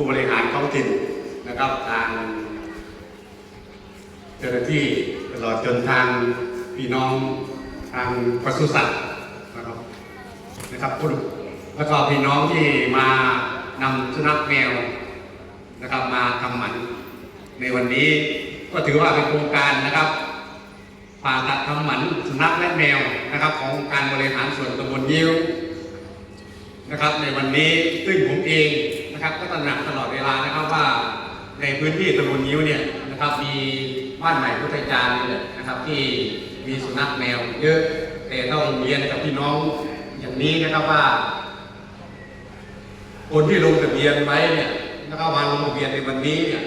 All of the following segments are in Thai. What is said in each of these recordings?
ผู้บริหารท้องถิ่นนะครับทางเจ้าหน้าที่ตลอดจนทางพี่น้องทางปศุสัตว์นะครับนะครับผู้แล้วก็พี่น้องที่มานำสุนัขแมวนะครับมาทำหมันในวันนี้ก็ถือว่าเป็นโครงการนะครับผ่าตัดทำหมันสุนัขและแมวนะครับ ของการบริหารส่วนตำบลยิ้วนะครับในวันนี้ซึ่งผมเอง นะครับก็ตระหนักตลอดเวลานะครับว่าในพื้นที่ตำบลนิ้วเนี่ยนะครับมีบ้านใหม่พุทธจารย์นี่แหละนะครับที่มีสุนัขแมวเยอะแต่ต้องเรียนกับพี่น้องอย่างนี้นะครับว่า คนที่ลงทะเบียนไว้เนี่ยนะครับมาลงทะเบียนในวันนี้เนี่ย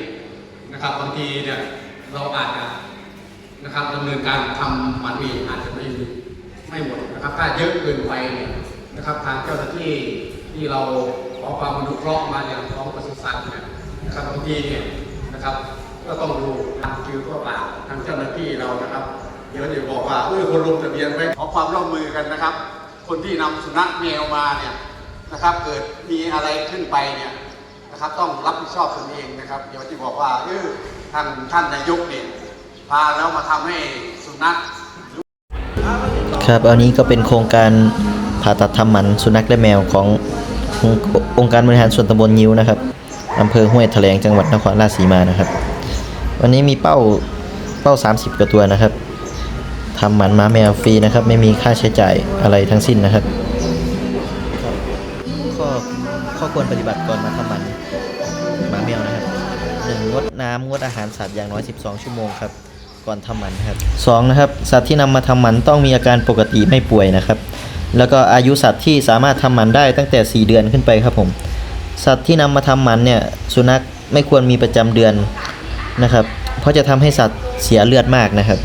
นะครับบางทีเนี่ยเราอาจจะนะครับดำเนินการทำหมันเองอาจจะไม่ไม่หมดนะครับถ้าเยอะเกินไปเนี่ย นะครับทางเจ้าหน้าที่ที่เราขอความอนุเคราะห์มาอย่างของปศุสัตว์เนี่ยนะครับบางทีเนี่ยนะครับ ก็ต้องดูทางคิวก็ปล่าทางเจ้าหน้าที่เรานะครับเดี๋ยวเดี๋ยวบอกว่าเออคนลงทะเบียนไว้ขอความร่วมมือกันนะครับ คนที่นำสุนัขแมวมาเนี่ยนะครับ เกิดมีอะไรขึ้นไปเนี่ยนะครับ ต้องรับผิดชอบตนเองนะครับ เดี๋ยวที่บอกว่าเออท่านท่านนายกเนี่ยพาแล้วมาทำให้สุนัขครับอันนี้ก็เป็นโครงการ ผ่าตัดทำหมันสุนัขและแมวขององค์องค์การบริหารส่วนตำบลยิ้วนะครับอำเภอห้วยแถลงจังหวัดนครราชสีมานะครับ วันนี้มีเป้าเป้า 30กว่าตัวนะครับทำหมันหมาแมวฟรีนะครับ ไม่มีค่าใช้จ่ายอะไรทั้งสิ้นนะครับ ข้อข้อควรปฏิบัติก่อนมาทำหมันหมาแมวนะครับหนึ่งงดน้ำงดอาหารสัตว์อย่างน้อย 12 ชั่วโมงครับก่อนทำหมันนะครับสองนะครับสัตว์ที่นำมาทำหมันต้องมีอาการปกติไม่ป่วยนะครับ แล้วก็อายุสัตว์ที่สามารถทำหมันได้ตั้งแต่ 4 เดือนขึ้นไปครับผม สัตว์ที่นำมาทำหมันเนี่ยสุนัขไม่ควรมีประจำเดือนนะครับ เพราะจะทำให้สัตว์เสียเลือดมากนะครับ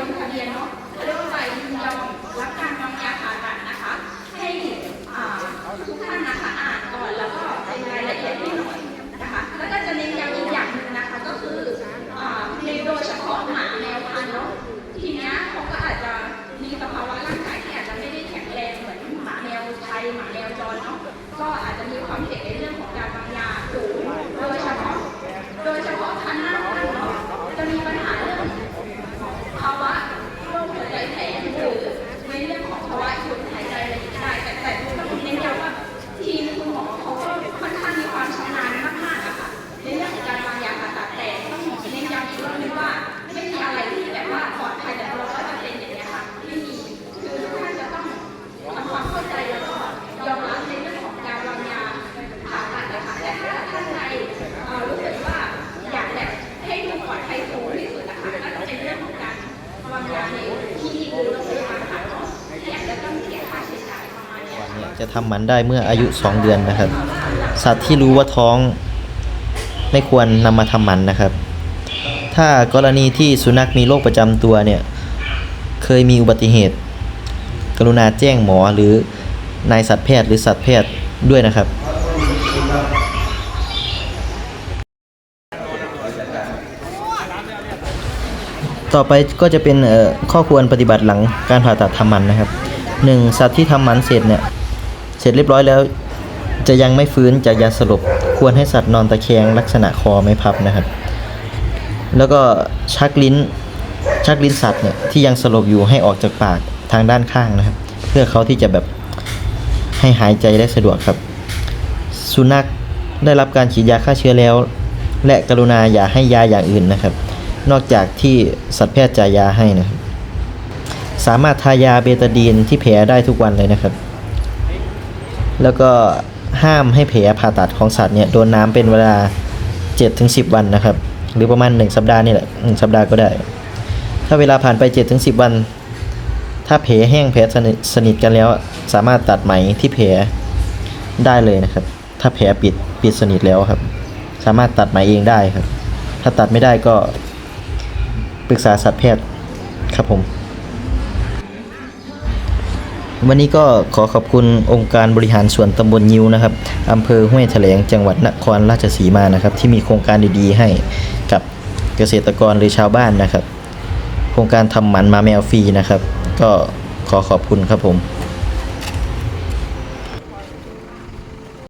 ลงทะเบียนเนาะเรียกว่าใบยินยอมรับการวางยาผ่าตัดนะคะ ให้ทุกท่านนะคะอ่านก่อนแล้วก็เป็นรายละเอียดให้หน่อยนะคะ แล้วก็จะเน้นย้ำอีกอย่างหนึ่งนะคะ ก็คือในโดยเฉพาะหมาแมวพันธุ์เนาะทีเนี้ยเขาก็อาจจะมีสภาวะร่างกายที่อาจจะไม่ได้แข็งแรงเหมือนหมาแมวไทยหมาแมวจรเนาะก็อาจจะมีความเสี่ยงในเรื่องของการ จะทำหมันได้เมื่ออายุ 2 เดือนนะครับ สัตว์ที่รู้ว่าท้องไม่ควรนำมาทำหมันนะครับ ถ้ากรณีที่สุนัขมีโรคประจำตัวเนี่ย เคยมีอุบัติเหตุ กรุณาแจ้งหมอหรือนายสัตวแพทย์หรือสัตวแพทย์ด้วยนะครับต่อไปก็จะเป็นข้อควรปฏิบัติหลังการผ่าตัดทำหมันนะครับหนึ่งสัตว์ที่ทำหมันเสร็จเนี่ย สร็จเรียบร้อยแล้ว จะยังไม่ฟื้นจากยาสลบควรให้สัตว์นอนตะแคงลักษณะคอไม่พับนะครับ แล้วก็ชักลิ้นชักลิ้นสัตว์เนี่ยที่ยังสลบอยู่ให้ออกจากปากทางด้านข้างนะครับ เพื่อเขาที่จะแบบให้หายใจได้สะดวกครับ สุนัขได้รับการฉีดยาฆ่าเชื้อแล้ว และกรุณาอย่าให้ยาอย่างอื่นนะครับ นอกจากที่สัตวแพทย์จ่ายยาให้นะครับ สามารถทายาเบตาดีนที่แผลได้ทุกวันเลยนะครับ แล้วก็ห้ามให้แผลผ่าตัดของสัตว์เนี่ยโดนน้ำเป็นเวลา 7-10 วันนะครับ หรือประมาณ 1 สัปดาห์นี่แหละ1สัปดาห์ก็ได้ ถ้าเวลาผ่านไป 7-10 วัน ถ้าแผลแห้งแผลสนิทสนิทกันแล้ว สามารถตัดไหมที่แผลได้เลยนะครับ ถ้าแผลปิดปิดสนิทแล้วครับ สามารถตัดไหมเองได้ครับ ถ้าตัดไม่ได้ก็ปรึกษาสัตวแพทย์ครับผม วันนี้ก็ขอขอบคุณองค์การบริหารส่วนตำบลยิวนะครับอำเภอห้วยแถลงจังหวัดนครราชสีมานะครับ ที่มีโครงการดีๆ ให้กับเกษตรกรหรือชาวบ้านนะครับ โครงการทำหมันมาแมวฟรีนะครับ ก็ขอขอบคุณครับผม